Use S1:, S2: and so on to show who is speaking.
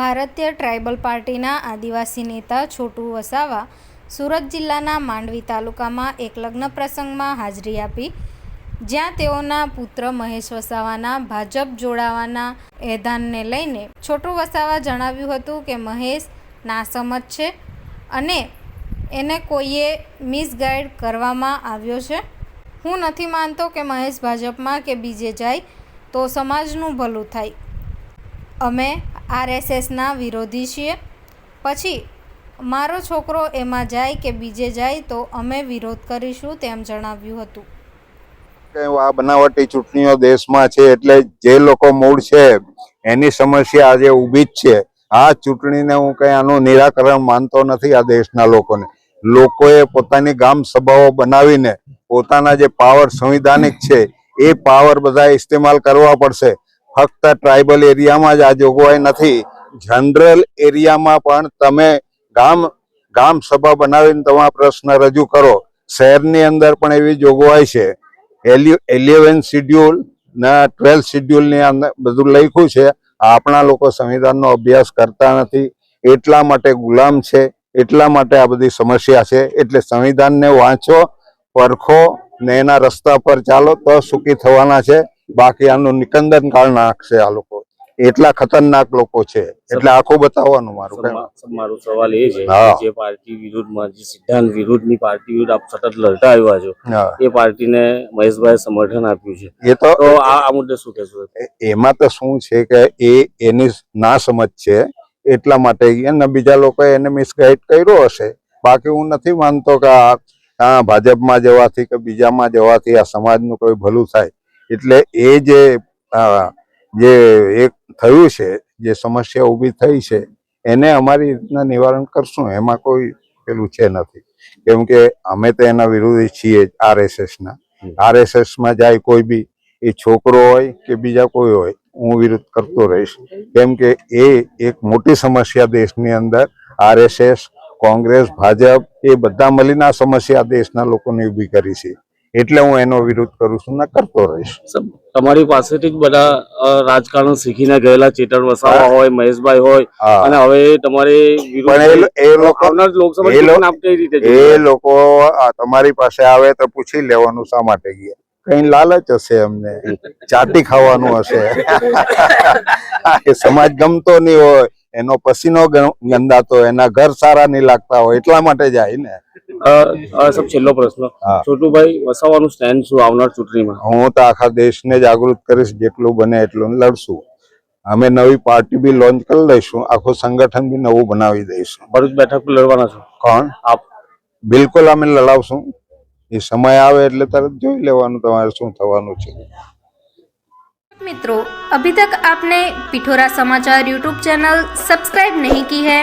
S1: ભારતીય ટ્રાઇબલ પાર્ટીના આદિવાસી નેતા છોટુ વસાવા સુરત જિલ્લાના માંડવી તાલુકામાં એક લગ્ન પ્રસંગમાં હાજરી આપી. જ્યાં તેઓના પુત્ર મહેશ વસાવાના ભાજપ જોડાવાના એધાનને લઈને છોટુ વસાવા જણાવ્યું હતું કે મહેશ નાસમજ છે અને એને કોઈએ મિસગાઈડ કરવામાં આવ્યો છે. હું નથી માનતો કે મહેશ ભાજપમાં કે બીજે જાય તો સમાજનું ભલું થાય. અમે આરએસએસના વિરોધી છીએ. પછી, મારો છોકરો એમાં જાય કે બીજે જાય તો અમે વિરોધ કરીશું તેમ જણાવ્યું હતું.
S2: આ બનાવટી ચૂંટણીઓ દેશમાં છે એટલે જે લોકો મૂળ છે, એની સમસ્યા આજે ઊભી જ છે. આ ચૂંટણીને હું કઈ આનું નિરાકરણ માનતો નથી આ દેશના લોકોને. લોકોએ પોતાની ગામ સભાઓ બનાવીને પોતાના જે પાવર સંવિધાનિક છે, એ પાવર બધા ઇસ્તેમાલ કરવા પડશે. ફક્ત ટ્રાઇબલ એરિયામાં જ આ જોગવાઈ નથી. જનરલ એરિયામાં પણ તમે ગામ ગામ સભા બનાવીને તમારા પ્રશ્ન રજૂ કરો. શહેરની અંદર પણ એવી જોગવાઈ છે. એલિવન શિડ્યુલ ને ટ્વેલ્થ શિડ્યુલની અંદર બધું લખ્યું છે. આપણા લોકો સંવિધાનનો અભ્યાસ કરતા નથી. એટલા માટે ગુલામ છે. એટલા માટે આ બધી સમસ્યા છે. એટલે સંવિધાનને વાંચો, પરખો ને એના રસ્તા પર ચાલો તો સુખી થવાના છે. બાકી આનું નિકંદન કાળ નાખશે આ લોકો. એટલા ખતરનાક લોકો છે. એટલે આખું બતાવવાનું મારું
S3: મારો સવાલ એ છે જે પાર્ટી વિરુદ્ધમાં જે સિદ્ધાંત વિરુદ્ધની પાર્ટી વિરુદ્ધ આપ સતત લડતા આવ્યા છો
S2: એ
S3: એ પાર્ટીને મહેશભાઈ સમર્થન આપ્યું છે.
S2: એ તો
S3: આ મુદ્દે શું કહેશો?
S2: એમાં તો શું છે કે એ એની ના સમજ છે એટલા માટે અને બીજા લોકોએ એને મિસગાઈડ કર્યો હશે. બાકી હું નથી માનતો કે આ ભાજપમાં જવાથી કે બીજામાં જવાથી આ સમાજનું કોઈ ભલું થાય. એટલે એ જે જે એક થયું છે જે સમસ્યા ઊભી થઈ છે એને અમારી રીતના નિવારણ કરશું. એમાં કોઈ પેલું છે નથી. કેમ કે અમે તો એના વિરોધી છીએ આરએસએસના. આરએસએસમાં જાય કોઈ બી એ છોકરો હોય કે બીજા કોઈ હોય હું વિરોધ કરતો રહીશ. કેમ કે એ એક મોટી સમસ્યા દેશની અંદર આરએસએસ કોંગ્રેસ ભાજપ એ બધા મળીને આ સમસ્યા દેશના લોકોને ઊભી કરી છે. એટલે હું એનો વિરોધ કરું છું ને કરતો રહીશ.
S3: તમારી પાસેથી જ બધા રાજકારણ શીખીને ગયેલા ચેતન વસાવા હોય મહેશભાઈ હોય અને હવે તમારે
S2: એ લોકો
S3: લોકસભા
S2: એ તમારી પાસે આવે તો પૂછી લેવાનું શા માટે ગયા. કઈ લાલચ હશે અમને? ચાટી ખાવાનું હશે. સમાજ ગમતો નહીં હોય. એનો પસીનો ગંદાતો એના ઘર સારા નહીં લાગતા હોય એટલા માટે જાય ને.
S3: સબ છેલ્લો પ્રશ્ન. છોટુભાઈ વસાવાનું સ્ટેન્ડ શું આવનાર ચૂંટણીમાં?
S2: હું તો આખા દેશને જાગૃત કરીશ જેટલું બને એટલું લડશું. અમે નવી પાર્ટી બી લોન્ચ કરી દઈશું આખું સંગઠન બી નવું બનાવી દઈશું.
S3: ભરૂચ બેઠક લડવાના છો?
S2: કોણ?
S3: આપ.
S2: બિલકુલ અમે લડાવશું. એ સમય આવે એટલે તરત જોઈ લેવાનું તમારે શું થવાનું છે.
S1: મિત્રો અભી તક આપને પિઠોરા સમાચાર યુટ્યુબ ચેનલ સબસ્ક્રાઇબ નહીં કી હૈ.